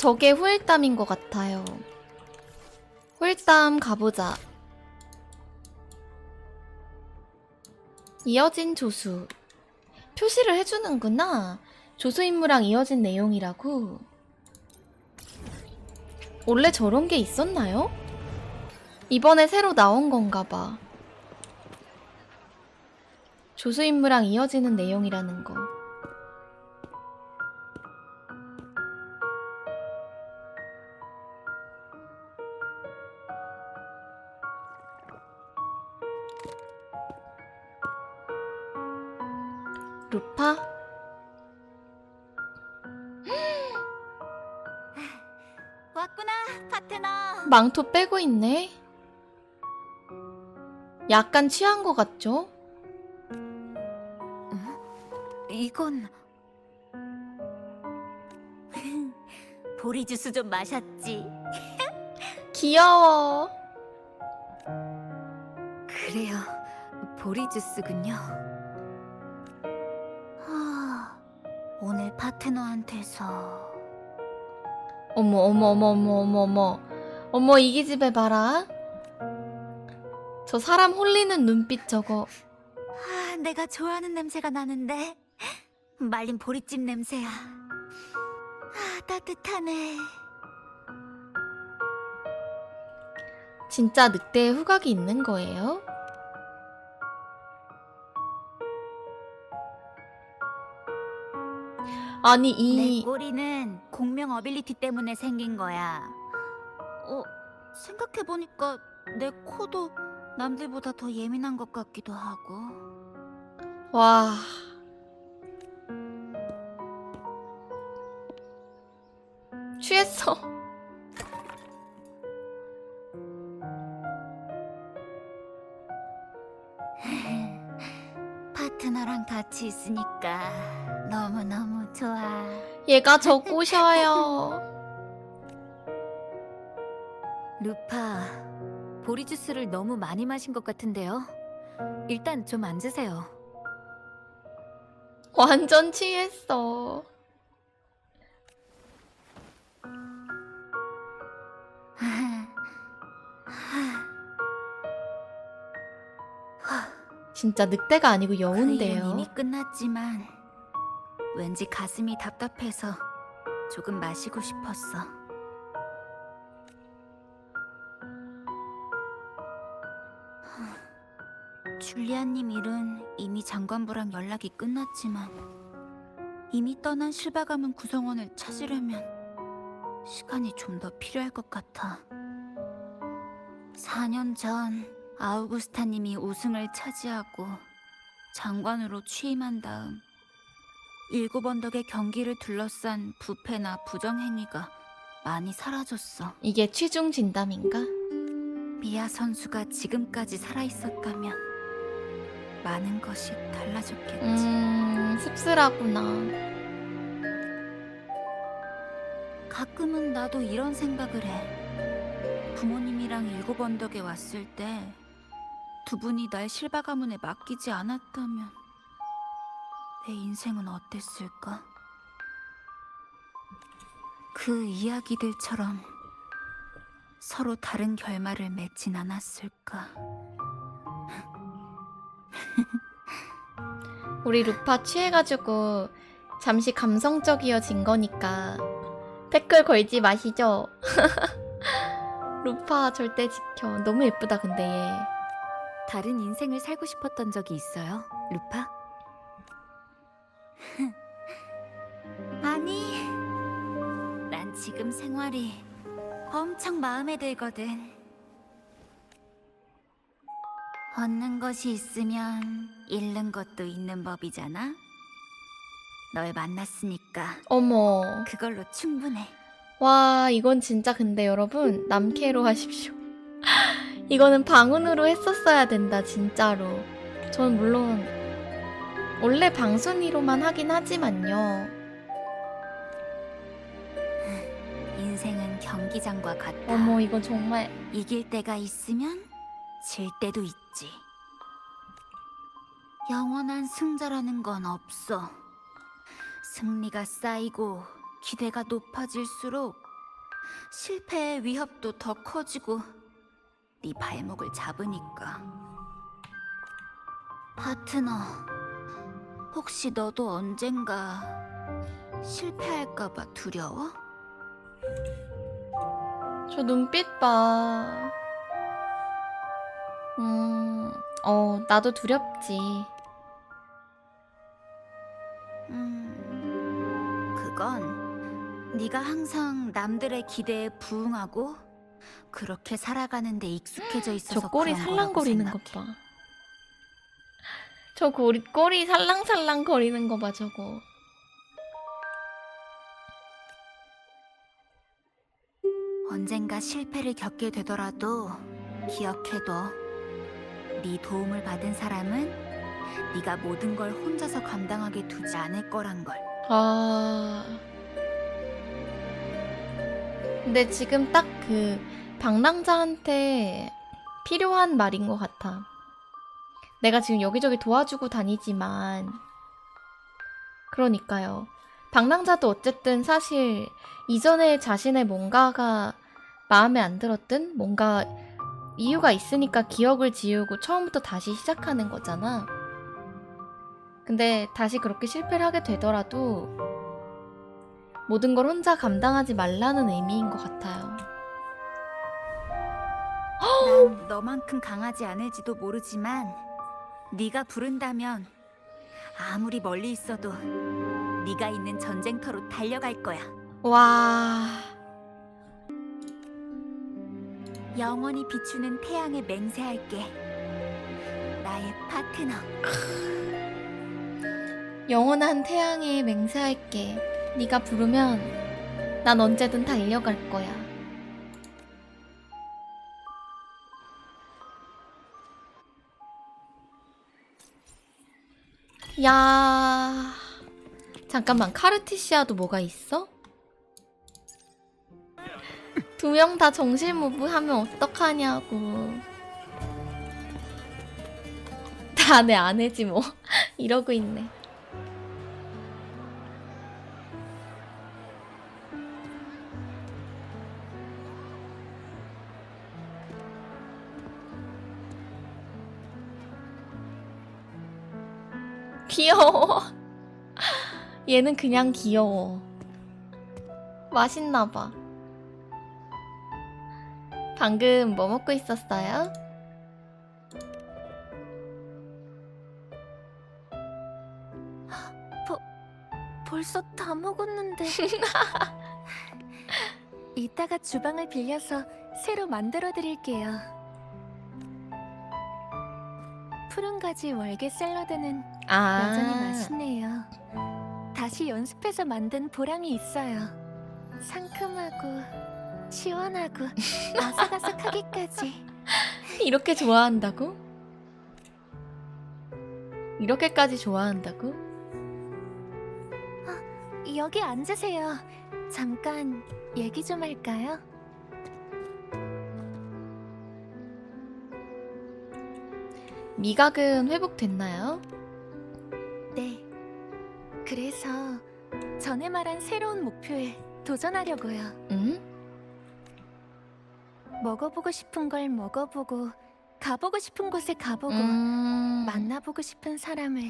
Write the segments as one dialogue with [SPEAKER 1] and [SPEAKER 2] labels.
[SPEAKER 1] 저게 후일담인 것 같아요. 후일담 가보자. 이어진 조수. 표시를 해주는구나. 조수 임무랑 이어진 내용이라고. 원래 저런 게 있었나요? 이번에 새로 나온 건가 봐. 조수 임무랑 이어지는 내용이라는 거. 루파?
[SPEAKER 2] 왔구나, 파트너.
[SPEAKER 1] 망토 빼고 있네. 약간 취한 것 같죠?
[SPEAKER 2] 이건 보리 주스 좀 마셨지.
[SPEAKER 1] 귀여워.
[SPEAKER 2] 그래요, 보리 주스군요. 오늘 파트너한테서
[SPEAKER 1] 어머 어머 어머 어머 어머 어머 어머 이기 집에 봐라. 저 사람 홀리는 눈빛 저거.
[SPEAKER 2] 아, 내가 좋아하는 냄새가 나는데 말린 보리찜 냄새야. 아, 따뜻하네.
[SPEAKER 1] 진짜 늑대의 후각이 있는 거예요? 아니
[SPEAKER 2] 내
[SPEAKER 1] 이
[SPEAKER 2] 꼬리는 공명 어빌리티 때문에 생긴 거야. 어, 생각해 보니까 내 코도 남들보다 더 예민한 것 같기도 하고.
[SPEAKER 1] 와. 취했어.
[SPEAKER 2] 파트너랑 같이 있으니까 너무너무 좋아.
[SPEAKER 1] 얘가 저 꼬셔요.
[SPEAKER 2] 루파, 보리 주스를 너무 많이 마신 것 같은데요. 일단 좀 앉으세요.
[SPEAKER 1] 완전 취했어. 진짜 늑대가 아니고
[SPEAKER 2] 그
[SPEAKER 1] 여운데요.
[SPEAKER 2] 이미 끝났지만 왠지 가슴이 답답해서 조금 마시고 싶었어. 줄리아님 일은 이미 장관부랑 연락이 끝났지만 이미 떠난 실바 가문 구성원을 찾으려면 시간이 좀 더 필요할 것 같아. 4년 전 아우구스타님이 우승을 차지하고 장관으로 취임한 다음 일곱 언덕의 경기를 둘러싼 부패나 부정행위가 많이 사라졌어.
[SPEAKER 1] 이게 취중 진담인가?
[SPEAKER 2] 미아 선수가 지금까지 살아있었다면 많은 것이 달라졌겠지.
[SPEAKER 1] 음, 씁쓸하구나.
[SPEAKER 2] 가끔은 나도 이런 생각을 해. 부모님이랑 일곱 언덕에 왔을 때 두 분이 날 실바 가문에 맡기지 않았다면 내 인생은 어땠을까? 그 이야기들처럼 서로 다른 결말을 맺진 않았을까?
[SPEAKER 1] 우리 루파 취해가지고 잠시 감성적이어진 거니까 댓글 걸지 마시죠. 루파 절대 지켜. 너무 예쁘다 근데 얘.
[SPEAKER 2] 다른 인생을 살고 싶었던 적이 있어요, 루파? 아니, 난 지금 생활이 엄청 마음에 들거든. 얻는 것이 있으면 잃는 것도 있는 법이잖아. 널 만났으니까
[SPEAKER 1] 어머.
[SPEAKER 2] 그걸로 충분해.
[SPEAKER 1] 와 이건 진짜 근데 여러분 남캐로 하십시오. 이거는 방운으로 했었어야 된다 진짜로. 전 물론 원래 방순이로만 하긴 하지만요.
[SPEAKER 2] 인생은 경기장과 같다.
[SPEAKER 1] 어머 이거 정말
[SPEAKER 2] 이길 때가 있으면 질 때도 있지. 영원한 승자라는 건 없어. 승리가 쌓이고 기대가 높아질수록 실패의 위협도 더 커지고 네 발목을 잡으니까. 파트너, 혹시 너도 언젠가 실패할까봐 두려워?
[SPEAKER 1] 저 눈빛 봐. 음, 어, 나도 두렵지.
[SPEAKER 2] 음, 그건 네가 항상 남들의 기대에 부응하고 그렇게 살아가는데 익숙해져 있어서
[SPEAKER 1] 저 꼬리
[SPEAKER 2] 그런 거라고
[SPEAKER 1] 살랑거리는
[SPEAKER 2] 생각해.
[SPEAKER 1] 것 봐. 저 꼬리, 꼬리 살랑살랑 거리는 거 봐, 저거.
[SPEAKER 2] 언젠가 실패를 겪게 되더라도 기억해둬. 네 도움을 받은 사람은 네가 모든 걸 혼자서 감당하게 두지 않을 거란 걸.
[SPEAKER 1] 아. 근데 지금 딱 그 방랑자한테 필요한 말인 것 같아. 내가 지금 여기저기 도와주고 다니지만, 그러니까요. 방랑자도 어쨌든 사실 이전에 자신의 뭔가가 마음에 안 들었든 뭔가 이유가 있으니까 기억을 지우고 처음부터 다시 시작하는 거잖아. 근데 다시 그렇게 실패를 하게 되더라도 모든 걸 혼자 감당하지 말라는 의미인 것 같아요.
[SPEAKER 2] 난 너만큼 강하지 않을지도 모르지만 네가 부른다면 아무리 멀리 있어도 네가 있는 전쟁터로 달려갈 거야.
[SPEAKER 1] 와,
[SPEAKER 2] 영원히 비추는 태양에 맹세할게. 나의 파트너.
[SPEAKER 1] 영원한 태양에 맹세할게. 네가 부르면 난 언제든 달려갈 거야. 야, 잠깐만 카르티시아도 뭐가 있어? 두 명 다 정실무부 하면 어떡하냐고. 다 내 아내지 뭐. 이러고 있네. 귀여워. 얘는 그냥 귀여워. 맛있나 봐. 방금 뭐 먹고 있었어요?
[SPEAKER 2] 벌써 다 먹었는데. 이따가 주방을 빌려서 새로 만들어 드릴게요. 푸른 가지 월계 샐러드는
[SPEAKER 1] 아.
[SPEAKER 2] 여전히 맛있네요. 다시 연습해서 만든 보람이 있어요. 상큼하고 시원하고 아삭아삭하기까지.
[SPEAKER 1] 이렇게 좋아한다고? 이렇게까지 좋아한다고?
[SPEAKER 2] 여기 앉으세요. 잠깐 얘기 좀 할까요?
[SPEAKER 1] 미각은 회복됐나요?
[SPEAKER 2] 네. 그래서 전에 말한 새로운 목표에 도전하려고요.
[SPEAKER 1] 응?
[SPEAKER 2] 먹어보고 싶은 걸 먹어보고 가보고 싶은 곳에 가보고
[SPEAKER 1] 음,
[SPEAKER 2] 만나보고 싶은 사람을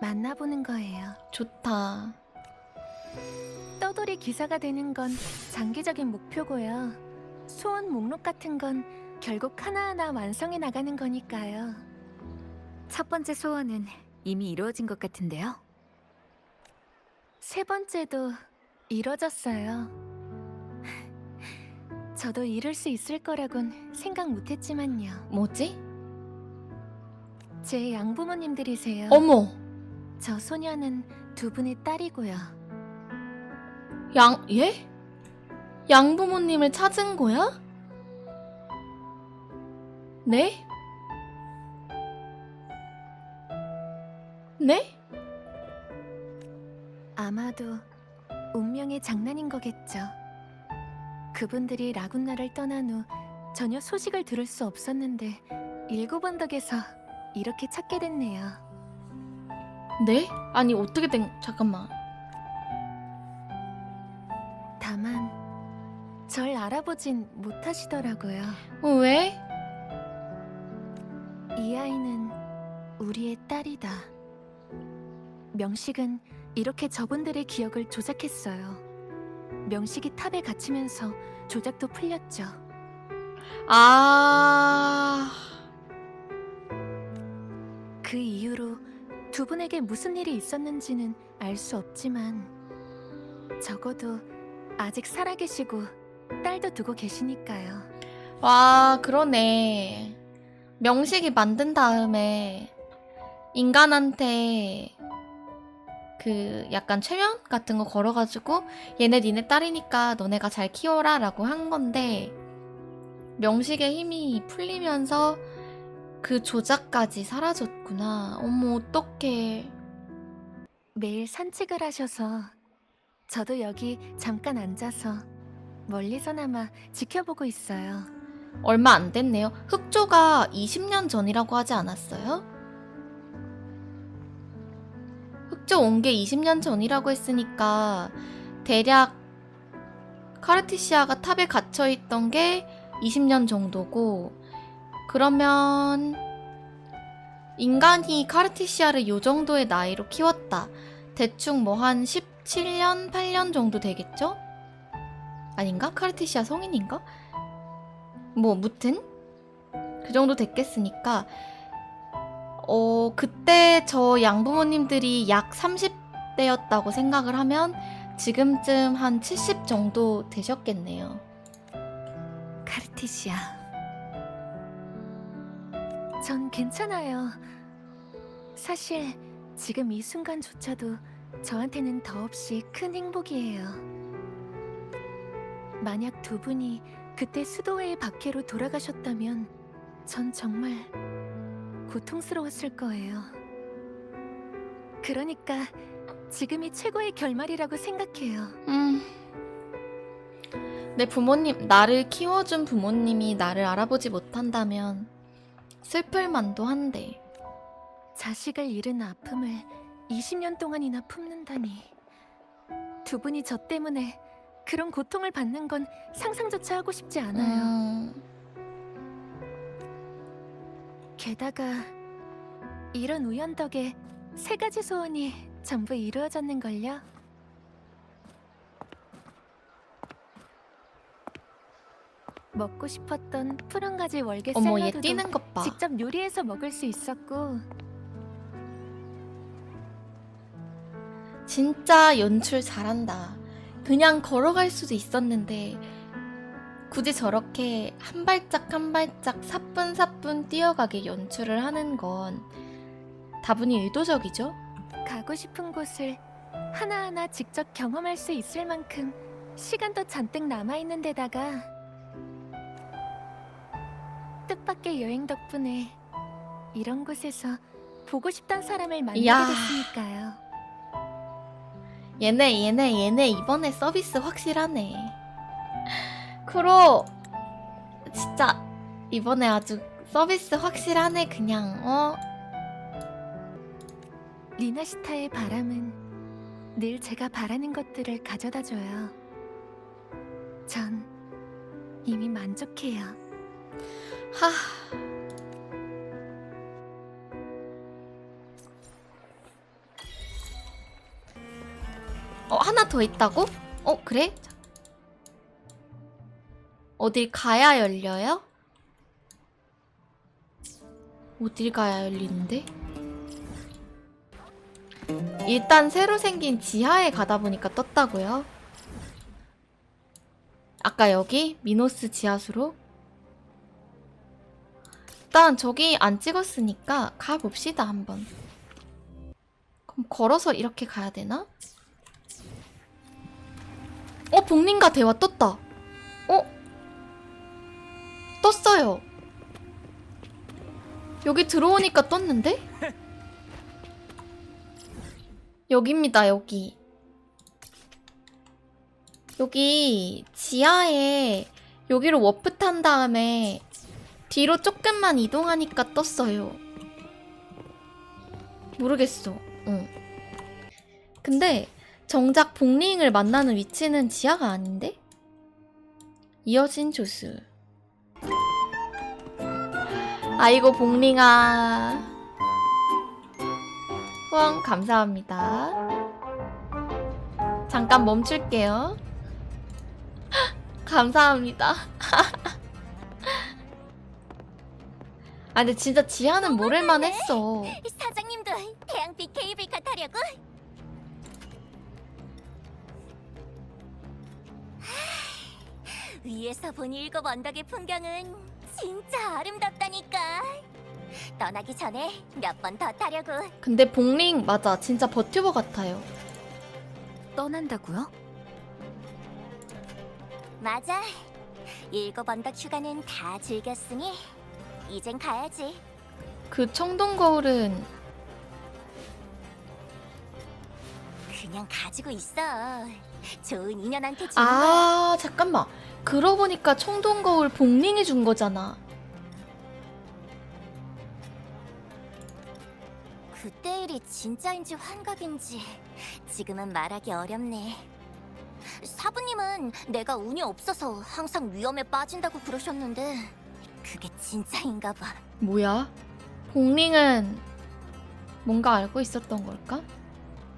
[SPEAKER 2] 만나보는 거예요.
[SPEAKER 1] 좋다.
[SPEAKER 2] 떠돌이 기사가 되는 건 장기적인 목표고요. 소원 목록 같은 건 결국 하나하나 완성해 나가는 거니까요. 첫 번째 소원은 이미 이루어진 것 같은데요. 세 번째도 이루어졌어요. 저도 이룰 수 있을 거라곤 생각 못했지만요.
[SPEAKER 1] 뭐지?
[SPEAKER 2] 제 양부모님들이세요.
[SPEAKER 1] 어머!
[SPEAKER 2] 저 소녀는 두 분의 딸이고요.
[SPEAKER 1] 양, 예? 양부모님을 찾은 거야? 네? 네?
[SPEAKER 2] 아마도 운명의 장난인 거겠죠. 그분들이 라군나를 떠난 후 전혀 소식을 들을 수 없었는데 일곱 언덕에서 이렇게 찾게 됐네요.
[SPEAKER 1] 네? 아니, 어떻게 된, 잠깐만.
[SPEAKER 2] 다만
[SPEAKER 3] 절 알아보진 못하시더라고요.
[SPEAKER 1] 어, 왜?
[SPEAKER 3] 이 아이는 우리의 딸이다. 명식은 이렇게 저분들의 기억을 조작했어요. 명식이 탑에 갇히면서 조작도 풀렸죠.
[SPEAKER 1] 아,
[SPEAKER 3] 그 이후로 두 분에게 무슨 일이 있었는지는 알 수 없지만 적어도 아직 살아계시고 딸도 두고 계시니까요.
[SPEAKER 1] 와, 그러네. 명식이 만든 다음에 인간한테 그 약간 최면 같은 거 걸어가지고 얘네 니네 딸이니까 너네가 잘 키워라 라고 한 건데 명식의 힘이 풀리면서 그 조작까지 사라졌구나. 어머, 어떡해.
[SPEAKER 3] 매일 산책을 하셔서 저도 여기 잠깐 앉아서 멀리서나마 지켜보고 있어요.
[SPEAKER 1] 얼마 안 됐네요. 흑조가 20년 전이라고 하지 않았어요? 흑조 온게 20년 전이라고 했으니까 대략 카르티시아가 탑에 갇혀 있던 게 20년 정도고 그러면 인간이 카르티시아를 요 정도의 나이로 키웠다. 대충 뭐 한 17년, 8년 정도 되겠죠? 아닌가? 카르티시아 성인인가? 뭐 무튼 그 정도 됐겠으니까 어 그때 저 양부모님들이 약 30대였다고 생각을 하면 지금쯤 한 70 정도 되셨겠네요.
[SPEAKER 3] 카르티시아. 전 괜찮아요. 사실 지금 이 순간조차도 저한테는 더없이 큰 행복이에요. 만약 두 분이 그때 수도회의 박해로 돌아가셨다면 전 정말 고통스러웠을 거예요. 그러니까 지금이 최고의 결말이라고 생각해요.
[SPEAKER 1] 음. 내 부모님 나를 키워준 부모님이 나를 알아보지 못한다면 슬플 만도 한데
[SPEAKER 3] 자식을 잃은 아픔을 20년 동안이나 품는다니. 두 분이 저 때문에 그런 고통을 받는 건 상상조차 하고 싶지 않아요.
[SPEAKER 1] 음,
[SPEAKER 3] 게다가 이런 우연 덕에 세 가지 소원이 전부 이루어졌는걸요. 먹고 싶었던 푸른 가지 월계
[SPEAKER 1] 어머 얘
[SPEAKER 3] 샐러드도
[SPEAKER 1] 뛰는 것 봐.
[SPEAKER 3] 직접 요리해서 먹을 수 있었고
[SPEAKER 1] 진짜 연출 잘한다. 그냥 걸어갈 수도 있었는데 굳이 저렇게 한 발짝 한 발짝 사뿐사뿐 뛰어가게 연출을 하는 건 다분히 의도적이죠?
[SPEAKER 3] 가고 싶은 곳을 하나하나 직접 경험할 수 있을 만큼 시간도 잔뜩 남아있는 데다가 뜻밖의 여행 덕분에 이런 곳에서 보고 싶던 사람을 만나게
[SPEAKER 1] 이야.
[SPEAKER 3] 됐으니까요.
[SPEAKER 1] 얘네 얘네 얘네 이번에 서비스 확실하네. 크로 진짜 이번에 아주 서비스 확실하네 그냥 어
[SPEAKER 3] 리나시타의 바람은 늘 제가 바라는 것들을 가져다 줘요. 전 이미 만족해요.
[SPEAKER 1] 하. 어, 하나 더 있다고? 어, 그래? 자. 어딜 가야 열려요? 어딜 가야 열리는데? 일단 새로 생긴 지하에 가다 보니까 떴다고요? 아까 여기 미노스 지하수로 일단 저기 안 찍었으니까 가봅시다 한번 그럼 걸어서 이렇게 가야 되나? 어 복림과 대화 떴다 어? 떴어요 여기 들어오니까 떴는데? 여기입니다 여기 여기 지하에 여기로 워프 탄 다음에 뒤로 조금만 이동하니까 떴어요. 모르겠어. 응. 근데 정작 복링을 만나는 위치는 지하가 아닌데? 이어진 조수. 아이고 봉링아. 후원 감사합니다. 잠깐 멈출게요. 감사합니다. 아 근데 진짜 지하는 모를만 했어.
[SPEAKER 4] 사장님도 태양빛 케이블카 타려고? 위에서 본 일곱 언덕의 풍경은 진짜 아름답다니까. 떠나기 전에 몇 번 더 타려고.
[SPEAKER 1] 근데 봉링 맞아 진짜 버튜버 같아요.
[SPEAKER 2] 떠난다고요?
[SPEAKER 4] 맞아. 일곱 언덕 휴가는 다 즐겼으니 이젠 가야지.
[SPEAKER 1] 그 청동 거울은
[SPEAKER 4] 그냥 가지고 있어. 좋은 인연한테 주는.
[SPEAKER 1] 아 잠깐만 그러고 보니까 청동 거울 봉링이 준 거잖아.
[SPEAKER 4] 그때 일이 진짜인지 환각인지 지금은 말하기 어렵네. 사부님은 내가 운이 없어서 항상 위험에 빠진다고 그러셨는데 그게 진짜인가 봐.
[SPEAKER 1] 뭐야? 봉링은 뭔가 알고 있었던 걸까?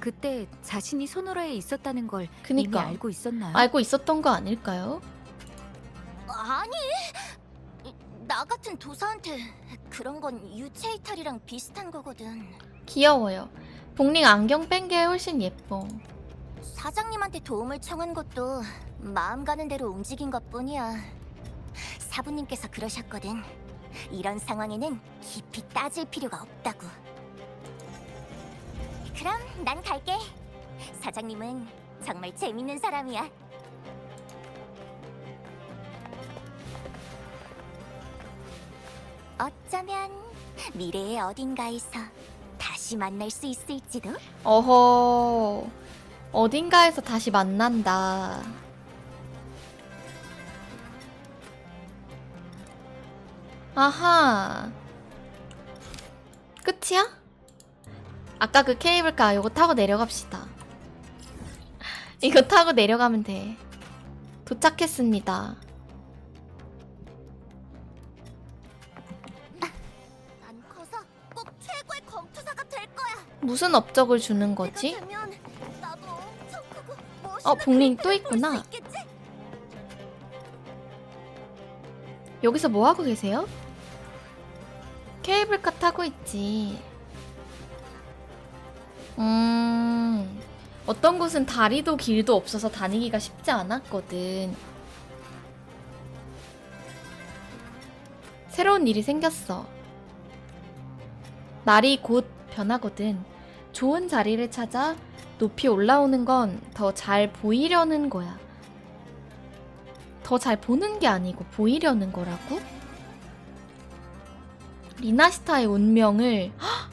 [SPEAKER 2] 그때 자신이 소노라에 있었다는 걸
[SPEAKER 1] 그니까
[SPEAKER 2] 이미 알고 있었나요?
[SPEAKER 1] 알고 있었던 거 아닐까요?
[SPEAKER 4] 아니, 나 같은 도사한테 그런 건 유체 이탈이랑 비슷한 거거든.
[SPEAKER 1] 귀여워요. 봉링 안경 뺀 게 훨씬 예뻐.
[SPEAKER 4] 사장님한테 도움을 청한 것도 마음 가는 대로 움직인 것뿐이야. 사부님께서 그러셨거든. 이런 상황에는 깊이 따질 필요가 없다고. 그럼 난 갈게. 사장님은 정말 재밌는 사람이야. 어쩌면 미래의 어딘가에서 다시 만날 수 있을지도.
[SPEAKER 1] 어허 어딘가에서 다시 만난다. 아하 끝이야? 아까 그 케이블카 이거 타고 내려갑시다. 이거 타고 내려가면 돼. 도착했습니다. 무슨 업적을 주는 거지? 어, 봉링 또 있구나. 여기서 뭐 하고 계세요? 케이블카 타고 있지. 음, 어떤 곳은 다리도 길도 없어서 다니기가 쉽지 않았거든. 새로운 일이 생겼어. 날이 곧 변하거든. 좋은 자리를 찾아 높이 올라오는 건 더 잘 보이려는 거야. 더 잘 보는 게 아니고 보이려는 거라고? 리나스타의 운명을 헉!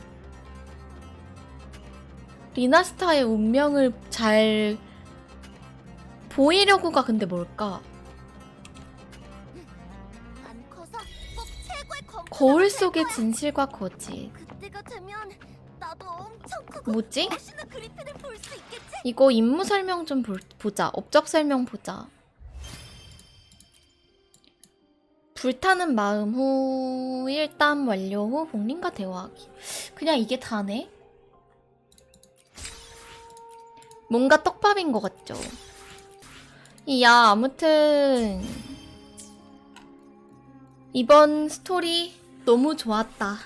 [SPEAKER 1] 리나스타의 운명을 잘 보이려고가 근데 뭘까? 거울
[SPEAKER 4] 될
[SPEAKER 1] 속의. 진실과 거짓. 뭐지?
[SPEAKER 4] 수 있겠지?
[SPEAKER 1] 이거 임무 설명 좀 볼- 보자. 업적 설명 보자. 불타는 마음 후 일담 완료 후 복림과 대화하기. 그냥 이게 다네? 뭔가 떡밥인 것 같죠? 이야 아무튼 이번 스토리 너무 좋았다.